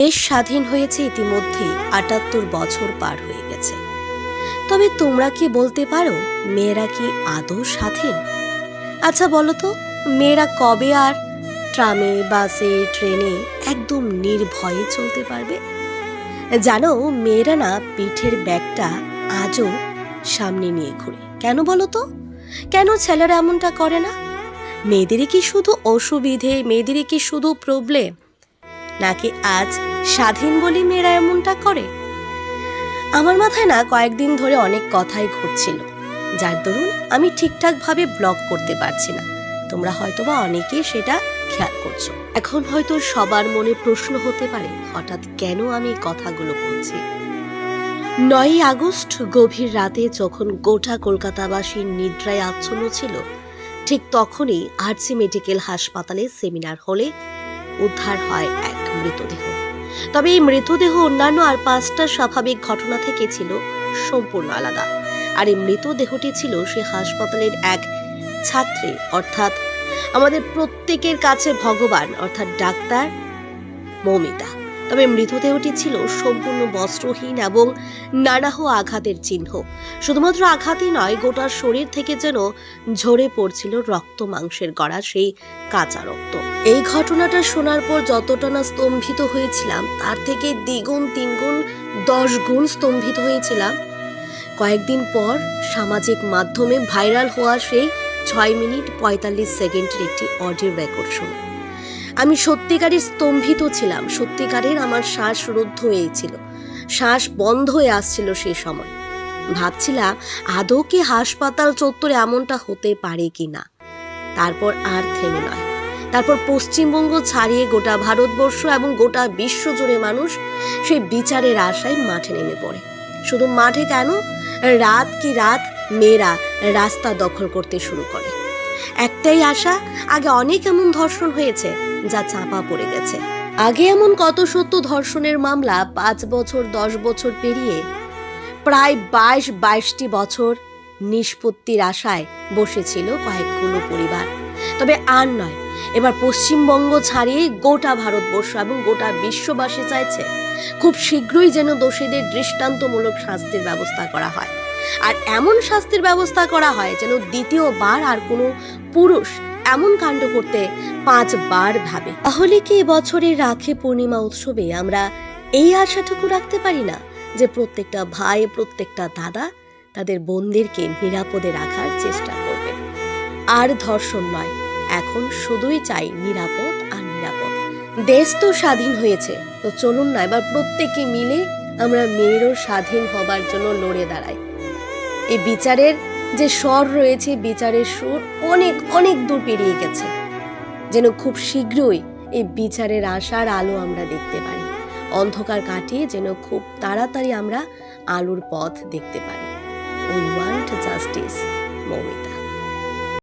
দেশ স্বাধীন হয়েছে ইতিমধ্যে আটাত্তর বছর পার হয়ে গেছে। তবে তোমরা কি বলতে পারো মেয়েরা কি আদৌ স্বাধীন? আচ্ছা বলো তো, মেয়েরা কবে আর ট্রামে, বাসে, ট্রেনে একদম নির্ভয়ে চলতে পারবে? জানো, মেয়েরা না পিঠের ব্যাগটা আজও সামনে নিয়ে ঘুরে। কেন বলো তো? কেন ছেলেরা এমনটা করে না? মেয়েদেরই কি শুধু অসুবিধে? মেয়েদেরই কি শুধু প্রবলেম নাকি আজ স্বাধীন বলে মেয়েরা এমনটা করে? আমার মাথায় না কয়েকদিন ধরে অনেক কথাই ঘুরছিল, যার দরুন আমি ঠিকঠাকভাবে ব্লগ করতে পারছি না। তোমরা হয়তোবা অনেকেই সেটা খেয়াল করছ। এখন হয়তো সবার মনে প্রশ্ন হতে পারে, হঠাৎ কেন আমি কথাগুলো বলছি? নয়ই আগস্ট, গভীর রাতে যখন গোটা কলকাতাবাসীর নিদ্রায় আচ্ছন্ন ছিল, ঠিক তখনই আরসি মেডিকেল হাসপাতালে সেমিনার হলে উদ্ধার হয় এক মৃতদেহ। তবে এই মৃতদেহ অন্যান্য আর পাঁচটা স্বাভাবিক ঘটনা থেকে ছিল সম্পূর্ণ আলাদা। আর এই মৃতদেহটি ছিল সে হাসপাতালের এক ছাত্রী, অর্থাৎ আমাদের প্রত্যেকের কাছে ভগবান, অর্থাৎ ডাক্তার মৌমিতা। তবে মৃতদেহটি ছিল সম্পূর্ণ বস্ত্রহীন এবং নানাহ আঘাতের চিহ্ন। শুধুমাত্র আঘাতই নয়, গোটা শরীর থেকে যেন ঝরে পড়ছিল রক্ত মাংসের গড়া, সেই কাঁচা রক্ত। এই ঘটনাটা শোনার পর যতটা না স্তম্ভিত হয়েছিলাম, তার থেকে দ্বিগুণ, তিনগুণ দশ গুণ স্তম্ভিত হয়েছিলাম। কয়েকদিন পর সামাজিক মাধ্যমে ভাইরাল হওয়া সেই ছয় মিনিট পঁয়তাল্লিশ সেকেন্ডের একটি অডিও রেকর্ড শুনে। আমি সত্যিকারের স্তম্ভিত ছিলাম। সত্যিকারের আমার শ্বাস রুদ্ধ হয়েছিল। শ্বাস বন্ধ হয়ে আসছিল সে সময়। ভাবছিলাম আদৌ কি হাসপাতাল চত্বরে এমনটা হতে পারে কি না তারপর আর থেমে নয়। তারপর পশ্চিমবঙ্গ ছাড়িয়ে গোটা ভারতবর্ষ এবং গোটা বিশ্ব জুড়ে মানুষ সেই বিচারের আশায় মাঠে নেমে পড়ে। শুধু মাঠে কেন? রাত কি রাত মেয়েরা রাস্তা দখল করতে শুরু করে। একটাই আশা, আগে অনেক এমন ধর্ষণ হয়েছে যা চাপা পড়ে গেছে। আগে এমন কত সত্য ধর্ষণের মামলা পাঁচ বছর, দশ বছর পেরিয়ে প্রায় বাইশ, বাইশটি বছর নিষ্পত্তির আশায় বসেছিল কয়েকগুলো পরিবার। তবে আর নয়, এবার পশ্চিমবঙ্গ ছাড়িয়ে গোটা ভারতবর্ষ এবং গোটা বিশ্ববাসী চাইছে খুব শীঘ্রই যেন দোষীদের দৃষ্টান্তমূলক শাস্তির ব্যবস্থা করা হয়। আর এমন শাস্তির ব্যবস্থা করা হয় যেন দ্বিতীয়বার আর কোনো পুরুষ এমন কাণ্ড করতে পাঁচবার ভাবে। তাহলে কি বছরের রাখি পূর্ণিমা উৎসবে আমরা এই আশাটুকু রাখতে পারি না যে প্রত্যেকটা ভাই, প্রত্যেকটা দাদা তাদের বোনদেরকে নিরাপদে রাখার চেষ্টা করবে? আর ধর্ষণ নয়, এখন শুধুই চাই নিরাপদ আর নিরাপদ। দেশ তো স্বাধীন হয়েছে, তো চলুন না এবার প্রত্যেকে মিলে আমরা মেয়েরও স্বাধীন হবার জন্য লড়ে দাঁড়াই। এই বিচারের যে স্বর রয়েছে বিচারের সুর অনেক অনেক দূর পেরিয়ে গেছে। যেন খুব শীঘ্রই এই বিচারের আশার আলো আমরা দেখতে পাই অন্ধকার কাটিয়ে যেন খুব তাড়াতাড়ি আমরা আলোর পথ দেখতে পারি। We want justice Moumita.